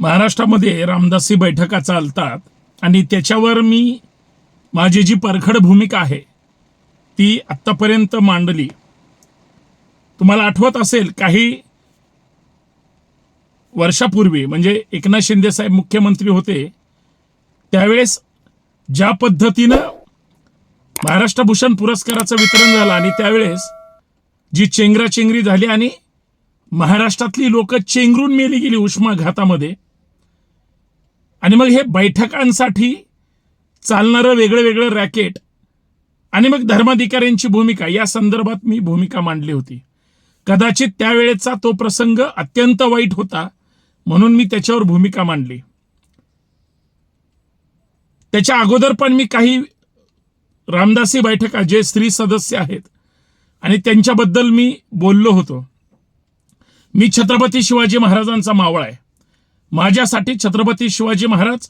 महाराष्ट्रामध्ये रामदासी बैठका चालतात आणि त्याच्यावर मी माझी जी परखड भूमिका आहे ती आत्तापर्यंत मांडली. तुम्हाला आठवत असेल काही वर्षापूर्वी म्हणजे एकनाथ शिंदे साहेब मुख्यमंत्री होते त्यावेळेस ज्या पद्धतीनं महाराष्ट्र भूषण पुरस्काराचं वितरण झालं आणि त्यावेळेस जी चेंगराचेंगरी झाली आणि महाराष्ट्रातली लोक चेंगरून मेली गेली उष्माघातामध्ये आणि मग हे बैठकांसाठी चालणारं वेगळं वेगळं रॅकेट आणि मग धर्माधिकाऱ्यांची भूमिका या संदर्भात मी भूमिका मांडली होती. कदाचित त्यावेळेचा तो प्रसंग अत्यंत वाईट होता म्हणून मी त्याच्यावर भूमिका मांडली. त्याच्या अगोदर पण मी काही रामदासी बैठका जे स्त्री सदस्य आहेत आणि त्यांच्याबद्दल मी बोललो होतो. मी छत्रपती शिवाजी महाराजांचा मावळा आहे. माझ्यासाठी छत्रपती शिवाजी महाराज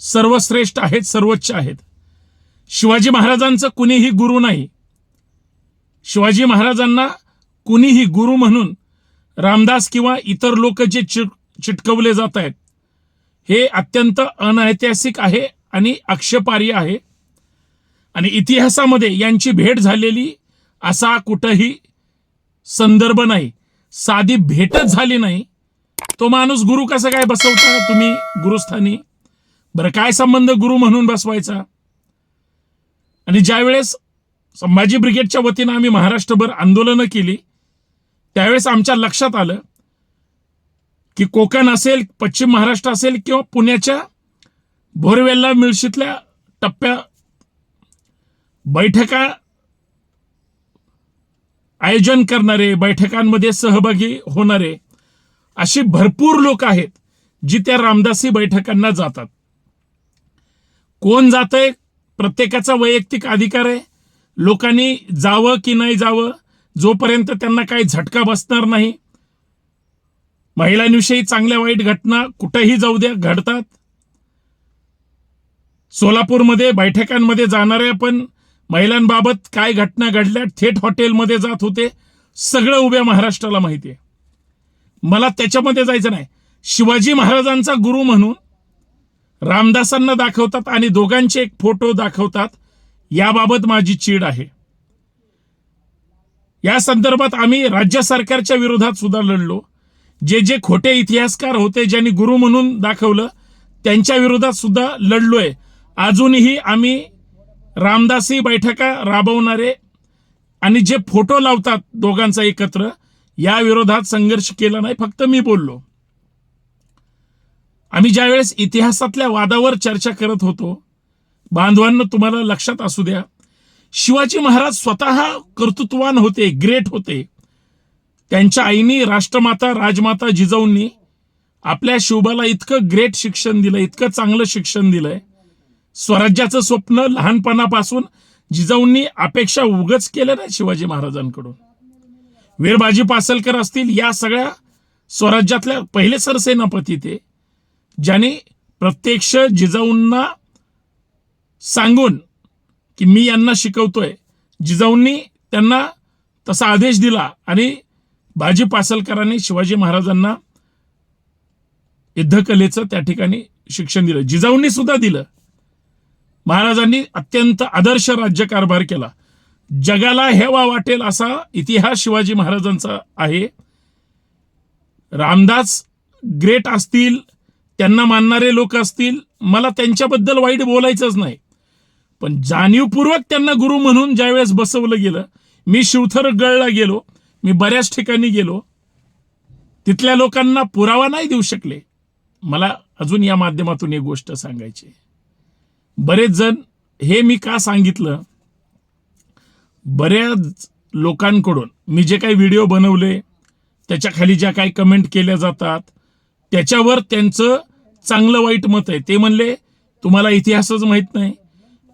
सर्वश्रेष्ठ आहेत सर्वोच्च आहेत. शिवाजी महाराजांचं कुणीही गुरु नाही. शिवाजी महाराजांना कुणीही गुरु म्हणून रामदास किंवा इतर लोक जे चिट चिटकवले जात आहेत हे अत्यंत अनैतिहासिक आहे आणि आक्षेपार्य आहे. आणि इतिहासामध्ये यांची भेट झालेली असा कुठंही संदर्भ नाही. साधी भेटच झाली नाही. तो माणूस गुरु कसं काय बसवता तुम्ही? गुरुस्थानी. बरं काय संबंध गुरु म्हणून बसवायचा? आणि ज्यावेळेस संभाजी ब्रिगेडच्या वतीनं आम्ही महाराष्ट्रभर आंदोलनं केली त्यावेळेस आमच्या लक्षात आलं की कोकण असेल पश्चिम महाराष्ट्र असेल किंवा पुण्याच्या भोरवेलला मिळशीतल्या टप्प्या बैठका आयोजन करणारे बैठकांमध्ये सहभागी होणारे अशी भरपूर लोक आहेत जी त्या रामदासी बैठकांना जातात. कोण जातंय? प्रत्येकाचा वैयक्तिक अधिकार आहे. लोकांनी जावं की नाही जावं जोपर्यंत त्यांना काही झटका बसणार नाही. महिलांविषयी चांगल्या वाईट घटना कुठेही जाऊ द्या घडतात. सोलापूरमध्ये बैठकांमध्ये जाणाऱ्या पण महिलांबाबत काय घटना घडल्या थेट हॉटेलमध्ये जात होते. सगळं उभ्या महाराष्ट्राला माहिती आहे. मला त्याच्यामध्ये जायचं नाही. शिवाजी महाराजांचा गुरु म्हणून रामदासांना दाखवतात आणि दोघांचे एक फोटो दाखवतात. याबाबत माझी चीड आहे. या संदर्भात आम्ही राज्य सरकारच्या विरोधात सुद्धा लढलो. जे जे खोटे इतिहासकार होते ज्यांनी गुरु म्हणून दाखवलं त्यांच्या विरोधात सुद्धा लढलोय. अजूनही आम्ही रामदासी बैठका राबवणारे आणि जे फोटो लावतात दोघांचा एकत्र या विरोधात संघर्ष केला नाही फक्त मी बोललो. आम्ही ज्यावेळेस इतिहासातल्या वादावर चर्चा करत होतो बांधवांना तुम्हाला लक्षात असू द्या शिवाजी महाराज स्वतः कर्तृत्वान होते ग्रेट होते. त्यांच्या आईनी राष्ट्रमाता राजमाता जिजाऊंनी आपल्या शिवबाला इतकं ग्रेट शिक्षण दिलं इतकं चांगलं शिक्षण दिलंय. स्वराज्याचं स्वप्न लहानपणापासून जिजाऊंनी अपेक्षा उगच केल्या नाही शिवाजी महाराजांकडून. वीरबाजी पासलकर असतील या सगळ्या स्वराज्यातल्या पहिले सरसेनापती ते ज्यांनी प्रत्यक्ष जिजाऊंना सांगून की मी यांना शिकवतोय. जिजाऊंनी त्यांना तसा आदेश दिला आणि बाजी पासलकरांनी शिवाजी महाराजांना युद्धकलेचं त्या ठिकाणी शिक्षण दिलं. जिजाऊंनी सुद्धा दिलं. महाराजांनी अत्यंत आदर्श राज्यकारभार केला. जगाला हेवा वाटेल असा इतिहास शिवाजी महाराजांचा आहे. रामदास ग्रेट असतील त्यांना मानणारे लोक असतील मला त्यांच्याबद्दल वाईट बोलायचंच नाही. पण जाणीवपूर्वक त्यांना गुरु म्हणून ज्यावेळेस बसवलं गेलं मी शिवथर गळला गेलो मी बऱ्याच ठिकाणी गेलो तिथल्या लोकांना पुरावा नाही देऊ शकले. मला अजून या माध्यमातून एक गोष्ट सांगायची बरेच जण हे मी का सांगितलं? बऱ्याच लोकांकडून मी जे काही व्हिडिओ बनवले त्याच्याखाली ज्या काही कमेंट केल्या जातात त्याच्यावर त्यांचं चांगलं वाईट मत आहे. ते म्हणले तुम्हाला इतिहासच माहीत नाही.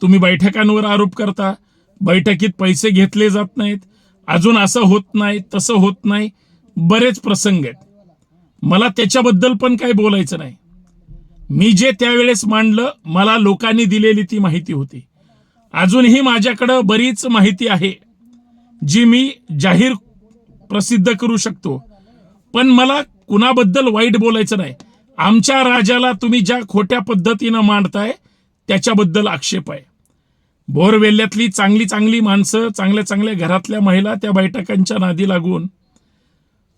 तुम्ही बैठकांवर आरोप करता. बैठकीत पैसे घेतले जात नाहीत. अजून असं होत नाही तसं होत नाही. बरेच प्रसंग आहेत. मला त्याच्याबद्दल पण काही बोलायचं नाही. मी जे त्यावेळेस मांडलं मला लोकांनी दिलेली ती माहिती होती. अजूनही माझ्याकडं बरीच माहिती आहे जी मी जाहीर प्रसिद्ध करू शकतो. पण मला कुणाबद्दल वाईट बोलायचं नाही. आमच्या राजाला तुम्ही ज्या खोट्या पद्धतीनं मांडताय त्याच्याबद्दल आक्षेप आहे. बोरवेल्ल्यातली चांगली चांगली माणसं चांगल्या चांगल्या घरातल्या महिला त्या बैठकांच्या नादी लागून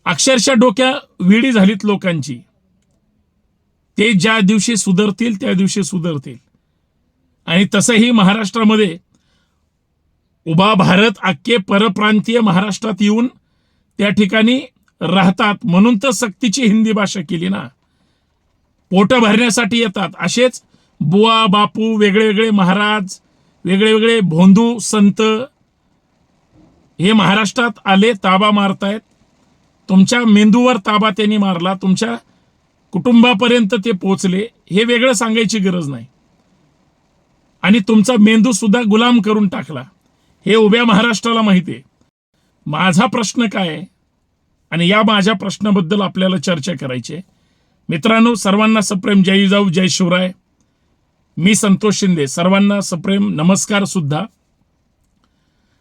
अक्षरशः डोक्या विडी झालीत लोकांची. ते ज्या दिवशी सुधरतील त्या दिवशी सुधरतील. आणि तसंही महाराष्ट्रामध्ये उभा भारत अख्खे परप्रांतीय महाराष्ट्रात येऊन त्या ठिकाणी राहतात. म्हणून तर सक्तीची हिंदी भाषा केली ना. पोट भरण्यासाठी येतात. असेच बुवा बापू वेगळे वेगळे महाराज वेगळे वेगळे भोंदू संत हे महाराष्ट्रात आले ताबा मारतायत. तुमच्या मेंदूवर ताबा त्यांनी मारला. तुमच्या कुटुंबापर्यंत ते पोचले. हे वेगळं सांगायची गरज नाही. आणि तुमचा मेंदू सुद्धा गुलाम करून टाकला. हे उभ्या महाराष्ट्राला माहिती आहे. माझा प्रश्न काय आणि या माझ्या प्रश्नाबद्दल आपल्याला चर्चा करायची आहे. मित्रांनो सर्वांना सप्रेम जय जाऊ जय शिवराय. मी संतोष शिंदे. सर्वांना सप्रेम नमस्कार सुद्धा.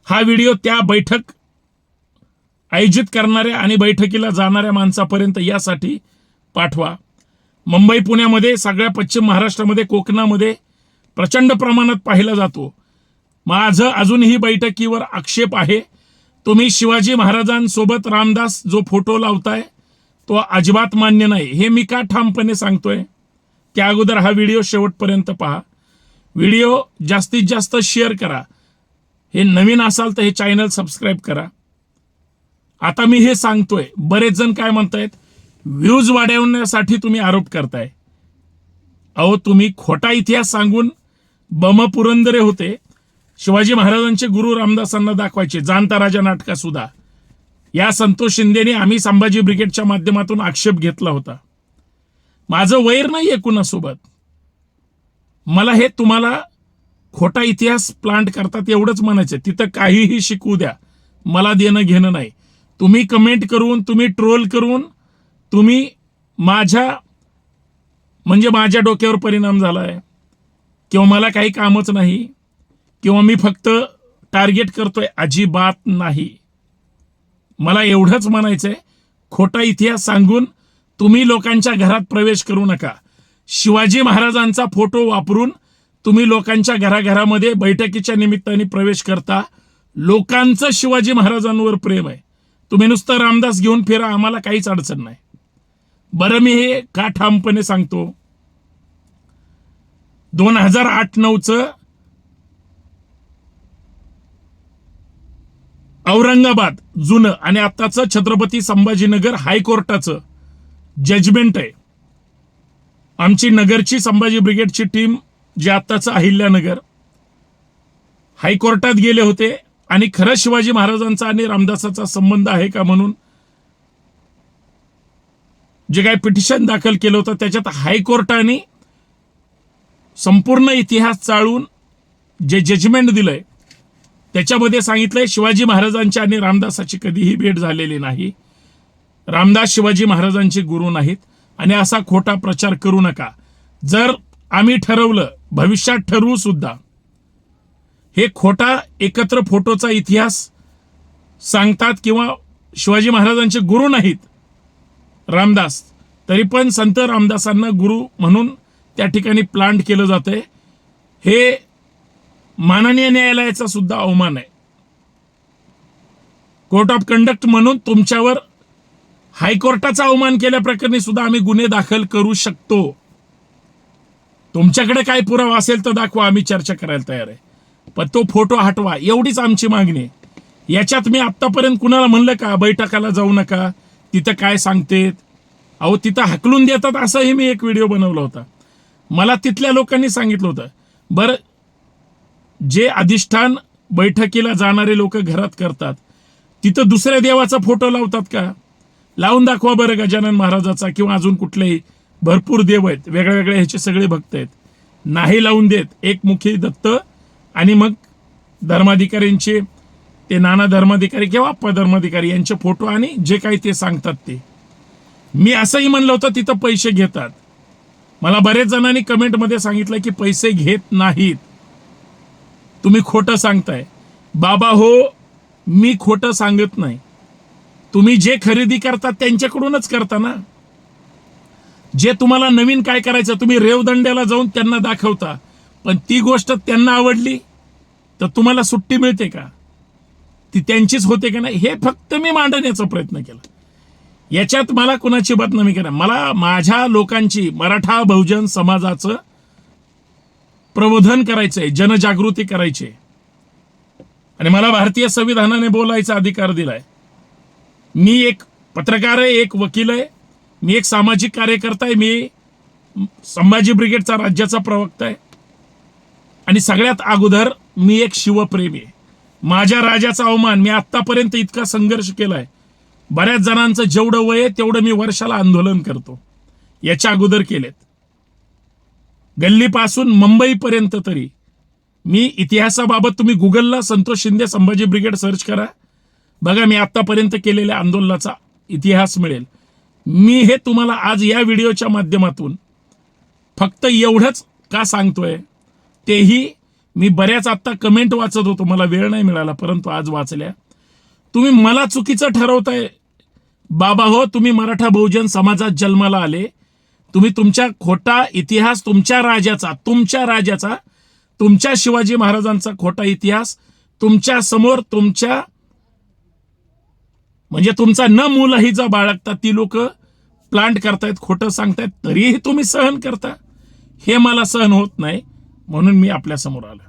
हा व्हिडिओ त्या बैठक आयोजित करणाऱ्या आणि बैठकीला जाणाऱ्या माणसापर्यंत यासाठी पाठवा. मुंबई पुण्यामध्ये सगळ्या पश्चिम महाराष्ट्रामध्ये कोकणामध्ये प्रचंड प्रमाणात पाहिला जातो. माझं अजूनही बैठकीवर आक्षेप आहे. तुम्ही शिवाजी महाराजांसोबत रामदास जो फोटो लावताय तो अजिबात मान्य नाही. हे मी का ठामपणे सांगतोय? त्या अगोदर हा व्हिडिओ शेवटपर्यंत पहा. व्हिडिओ जास्तीत जास्त शेअर करा. हे नवीन असाल तर हे चॅनल सबस्क्राईब करा. आता मी हे सांगतोय. बरेच जण काय म्हणतायत? व्ह्यूज वाढवण्यासाठी तुम्ही आरोप करताय. अहो तुम्ही खोटा इतिहास सांगून बम पुरंदरे होते. शिवाजी महाराजांचे गुरु रामदासांना दाखवायचे. जाणता राजा नाटका सुद्धा. या संतोष शिंदेने आम्ही संभाजी ब्रिगेडच्या माध्यमातून आक्षेप घेतला होता. माझं वैर नाही कुणासोबत. मला हे तुम्हाला खोटा इतिहास प्लांट करतात एवढंच म्हणायचं तिथं काहीही शिकवू द्या. मला देणं घेणं नाही. तुम्ही कमेंट करून तुम्ही ट्रोल करून तुम्ही माझ्या म्हणजे माझ्या डोक्यावर परिणाम झाला आहे किंवा मला काही कामच नाही किंवा मी फक्त टार्गेट करतोय अजिबात नाही. मला एवढंच म्हणायचंय खोटा इतिहास सांगून तुम्ही लोकांच्या घरात प्रवेश करू नका. शिवाजी महाराजांचा फोटो वापरून तुम्ही लोकांच्या घराघरामध्ये बैठकीच्या निमित्ताने प्रवेश करता. लोकांचं शिवाजी महाराजांवर प्रेम आहे. तुम्ही नुसतं रामदास घेऊन फिरा आम्हाला काहीच अडचण नाही. बरं मी हे का ठामपणे सांगतो. दोन हजार आठ नऊचं औरंगाबाद जुनं आणि आत्ताचं छत्रपती संभाजीनगर हायकोर्टाचं जजमेंट आहे. आमची नगरची संभाजी ब्रिगेडची टीम जे आत्ताचं अहिल्यानगर हायकोर्टात गेले होते आणि खरं शिवाजी महाराजांचा आणि रामदासाचा संबंध आहे का म्हणून जे काही पिटिशन दाखल केलं होतं त्याच्यात हायकोर्टाने संपूर्ण इतिहास चाळून जे जजमेंट दिलंय त्याच्यामध्ये सांगितलंय शिवाजी महाराजांची आणि रामदासाची कधीही भेट झालेली नाही. रामदास शिवाजी महाराजांचे गुरु नाहीत आणि असा खोटा प्रचार करू नका. जर आम्ही ठरवलं भविष्यात ठरवू सुद्धा हे खोटा एकत्र फोटोचा इतिहास सांगतात किंवा शिवाजी महाराजांचे गुरु नाहीत रामदास तरी पण संत रामदासांना गुरु म्हणून त्या ठिकाणी प्लांट केलं जातंय. हे माननीय न्यायालयाचा सुद्धा अवमान आहे. कोर्ट ऑफ कंडक्ट म्हणून तुमच्यावर हायकोर्टाचा अवमान केल्याप्रकरणी सुद्धा आम्ही गुन्हे दाखल करू शकतो. तुमच्याकडे काय पुरावा असेल तर दाखवा आम्ही चर्चा करायला तयार आहे. पण तो फोटो हटवा एवढीच आमची मागणी आहे. याच्यात मी आत्तापर्यंत कुणाला म्हणलं का बैठकाला जाऊ नका तिथं काय सांगतेत? अहो तिथं हकलून देतात असाही मी एक व्हिडिओ बनवला होता. मला तिथल्या लोकांनी सांगितलं होतं. बरं जे अधिष्ठान बैठकीला जाणारे लोक घरात करतात तिथं दुसऱ्या देवाचा फोटो लावतात का? लावून दाखवा बरं गजानन महाराजाचा किंवा अजून कुठलेही भरपूर देव आहेत वेगळ्या वेगळ्या ह्याचे सगळे भक्त आहेत. नाही लावून देत एक मुखी दत्त आणि मग धर्माधिकाऱ्यांचे ते नाना धर्माधिकारी किंवा अप्पा धर्माधिकारी यांचे फोटो आणि जे काही ते सांगतात ते. मी असंही म्हणलं होतं तिथं पैसे घेतात. मला बरेच जणांनी कमेंटमध्ये सांगितलं की पैसे घेत नाहीत. तुम्ही खोटं सांगताय. बाबा हो मी खोटं सांगत नाही. तुम्ही जे खरेदी करता त्यांच्याकडूनच करता ना? जे तुम्हाला नवीन काय करायचं तुम्ही रेवदंड्याला जाऊन त्यांना दाखवता. पण ती गोष्ट त्यांना आवडली तर तुम्हाला सुट्टी मिळते का? ती त्यांचीच होते का नाही? हे फक्त मी मांडण्याचा प्रयत्न केला. याच्यात मला कुणाची बदनामी करा मला माझ्या लोकांची मराठा बहुजन समाजाचं प्रबोधन करायचंय जनजागृती करायची आहे. आणि मला भारतीय संविधानाने बोलायचा अधिकार दिलाय. मी एक पत्रकार आहे एक वकील आहे मी एक सामाजिक कार्यकर्ता आहे मी संभाजी ब्रिगेडचा राज्याचा प्रवक्ता आहे. आणि सगळ्यात अगोदर मी एक शिवप्रेमी आहे. माझ्या राजाचा अवमान मी आतापर्यंत इतका संघर्ष केलाय. बऱ्याच जणांचं जेवढं वय आहे तेवढं मी वर्षाला आंदोलन करतो. याच्या अगोदर केलेत. गल्लीपासून मुंबईपर्यंत तरी. मी इतिहासाबाबत तुम्ही गुगलला संतोष शिंदे संभाजी ब्रिगेड सर्च करा. बघा मी आतापर्यंत केलेल्या आंदोलनाचा इतिहास मिळेल. मी हे तुम्हाला आज या व्हिडिओच्या माध्यमातून फक्त एवढंच का सांगतोय? तेही मी बऱ्याच आत्ता कमेंट वाचत होतो. मला वेळ नाही मिळाला परंतु आज वाचल्या. तुम्ही मला चुकीचं ठरवताय. बाबा हो तुम्ही मराठा बहुजन समाजात जन्माला आले. तुम्ही तुमच्या खोटा इतिहास तुमच्या राजाचा तुमच्या राजाचा तुमच्या शिवाजी महाराजांचा खोटा इतिहास तुमच्यासमोर तुमच्या म्हणजे तुमचा न मूलहीचा बाळगता ती लोक प्लांट करतायत खोटं सांगतायत तरीही तुम्ही सहन करता. हे मला सहन होत नाही म्हणून मी आपल्यासमोर आलो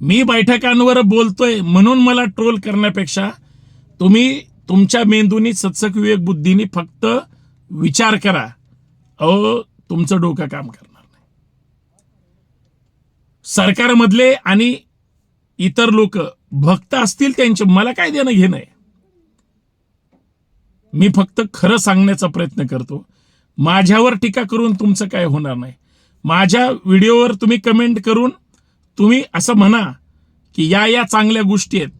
मी बैठकांवर बोलतोय म्हणून मला ट्रोल करण्यापेक्षा तुम्ही तुमच्या मेंदूनी सत्सक विवेक बुद्धीनी फक्त विचार करा. अहो तुमचं डोकं काम करणार नाही. सरकारमधले आणि इतर लोक भक्त असतील त्यांचे मला काय देणं घेणं आहे? मी फक्त खरं सांगण्याचा प्रयत्न करतो. माझ्यावर टीका करून तुमचं काय होणार नाही. माझ्या व्हिडिओवर तुम्ही कमेंट करून तुम्ही असं म्हणा की या या चांगल्या गोष्टी आहेत.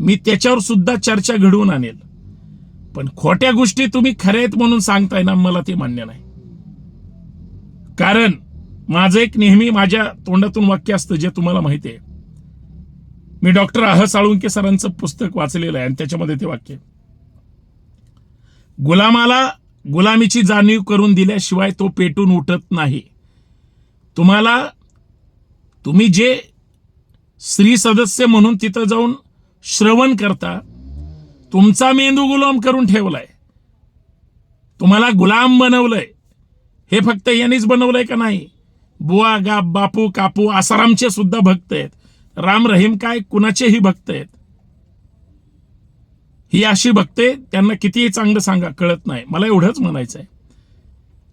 मी त्याच्यावर सुद्धा चर्चा घडवून आणेल. पण खोट्या गोष्टी तुम्ही खऱ्या आहेत म्हणून सांगताय ना मला ते मान्य नाही. कारण माझं एक नेहमी माझ्या तोंडातून वाक्य असतं जे तुम्हाला माहिती आहे. मी डॉक्टर आह साळुंके सरांचं पुस्तक वाचलेलं आहे आणि त्याच्यामध्ये ते वाक्य गुलामाला गुलामीची जाणीव करून दिल्याशिवाय तो पेटून उठत नाही. तुम्हाला तुम्ही जे स्त्री सदस्य म्हणून तिथं जाऊन श्रवण करता तुमचा मेंदू गुलाम करून ठेवलाय. तुम्हाला गुलाम बनवलंय. हे फक्त यांनीच बनवलंय का नाही? बुवा गाप बापू कापू आसारामचे सुद्धा भक्त आहेत. राम रहीम काय कुणाचेही भक्त आहेत? ही अशी भक्ते त्यांना कितीही चांगलं सांगा कळत नाही. मला एवढंच म्हणायचं आहे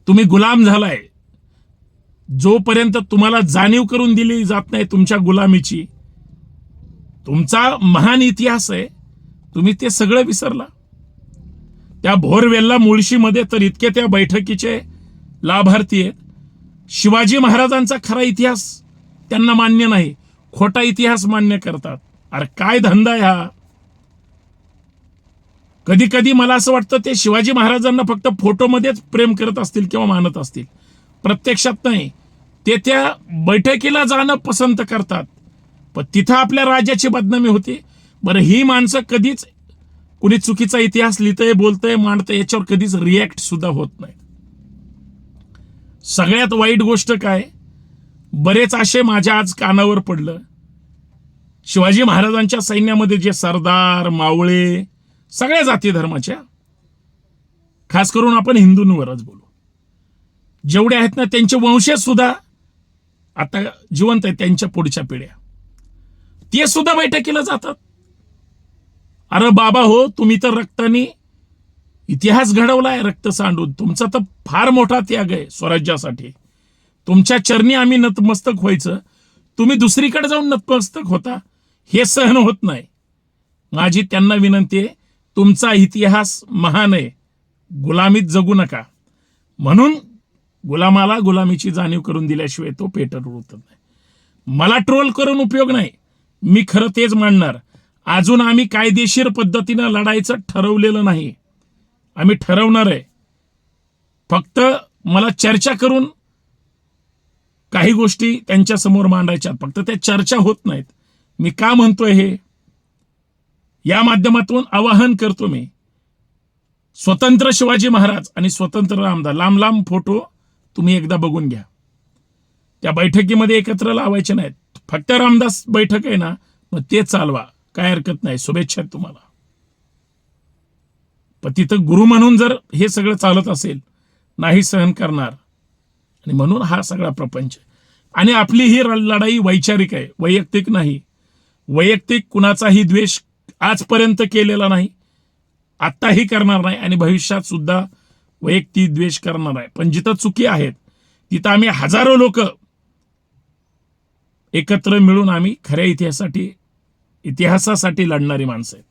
तुम्ही गुलाम झालाय. जोपर्यंत तुम्हाला जाणीव करून दिली जात नाही तुमच्या गुलामीची तुमचा महान इतिहास आहे तुम्ही ते सगळं विसरला. त्या भोरवेल्ला मुळशीमध्ये तर इतके त्या बैठकीचे लाभार्थी आहेत. शिवाजी महाराजांचा खरा इतिहास त्यांना मान्य नाही खोटा इतिहास मान्य करतात. अरे काय धंदा आहे हा? कधी कधी मला असं वाटतं ते शिवाजी महाराजांना फक्त फोटोमध्येच प्रेम करत असतील किंवा मानत असतील. प्रत्यक्षात नाही. ते त्या बैठकीला जाणं पसंत करतात. पण तिथं आपल्या राजाची बदनामी होती. बरं ही माणसं कधीच कुणी चुकीचा इतिहास लिहितंय बोलतंय मांडतंय याच्यावर कधीच रिॲक्ट सुद्धा होत नाही. सगळ्यात वाईट गोष्ट काय? बरेच असे माझ्या आज कानावर पडलं. शिवाजी महाराजांच्या सैन्यामध्ये जे सरदार मावळे सगळ्या जाती धर्माच्या खास करून आपण हिंदूंवरच बोलू. जेवढे आहेत ना त्यांचे वंशज सुद्धा आता जिवंत आहे त्यांच्या पुढच्या पिढ्या. ते सुद्धा बैठकीला जातात. अरे बाबा हो तुम्ही तर रक्तानी इतिहास घडवलाय रक्त सांडून. तुमचा तर फार मोठा त्याग आहे स्वराज्यासाठी. तुमच्या चरणी आम्ही नतमस्तक व्हायचं. तुम्ही दुसरीकडे जाऊन नतमस्तक होता. हे सहन होत नाही. माझी त्यांना विनंती आहे तुमचा इतिहास महान आहे. गुलामीत जगू नका. म्हणून गुलामाला गुलामीची जाणीव करून दिल्याशिवाय तो पेटर उडत नाही. मला ट्रोल करून उपयोग नाही. मी खरं तेच मांडणार. अजून आम्ही कायदेशीर पद्धतीनं लढायचं ठरवलेलं नाही. आम्ही ठरवणार आहे. फक्त मला चर्चा करून काही गोष्टी त्यांच्यासमोर मांडायच्या फक्त त्या चर्चा होत नाहीत. मी का म्हणतोय हे? या माध्यमातून आवाहन करतो मी. स्वतंत्र शिवाजी महाराज आणि स्वतंत्र रामदास लांब लांब फोटो तुम्ही एकदा बघून घ्या. त्या बैठकीमध्ये एकत्र लावायचे नाहीत. फक्त रामदास बैठक आहे ना मग ते चालवा. काय हरकत नाही. शुभेच्छा तुम्हाला. पण तिथं गुरु म्हणून जर हे सगळं चालत असेल नाही सहन करणार. आणि म्हणून हा सगळा प्रपंच. आणि आपली ही लढाई वैचारिक आहे. वैयक्तिक नाही. वैयक्तिक कुणाचाही द्वेष आजपर्यंत केलेला नाही. आत्ताही करणार नाही. आणि भविष्यात सुद्धा वैयक्तिक द्वेष करणार आहे. पण जिथं चुकी आहेत तिथं आम्ही हजारो लोक एकत्र मिळून आम्ही खऱ्या इतिहासासाठी इतिहासासाठी लढणारी माणसं आहेत.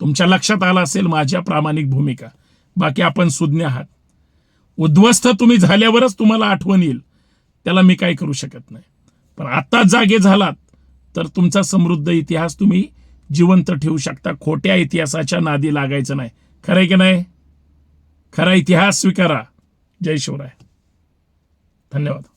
तुमच्या लक्षात आलं असेल माझ्या प्रामाणिक भूमिका. बाकी आपण सुज्ञ आहात. उद्ध्वस्त तुम्ही झाल्यावरच तुम्हाला आठवण येईल. त्याला मी काय करू शकत नाही. पण आता जागे झालात तर तुमचा समृद्ध इतिहास तुम्ही जिवंत ठेवू शकता. खोट्या इतिहासाच्या नादी लागायचं नाही. खरं आहे की नाही? खरा इतिहास स्वीकारा. जय शिवराय. धन्यवाद.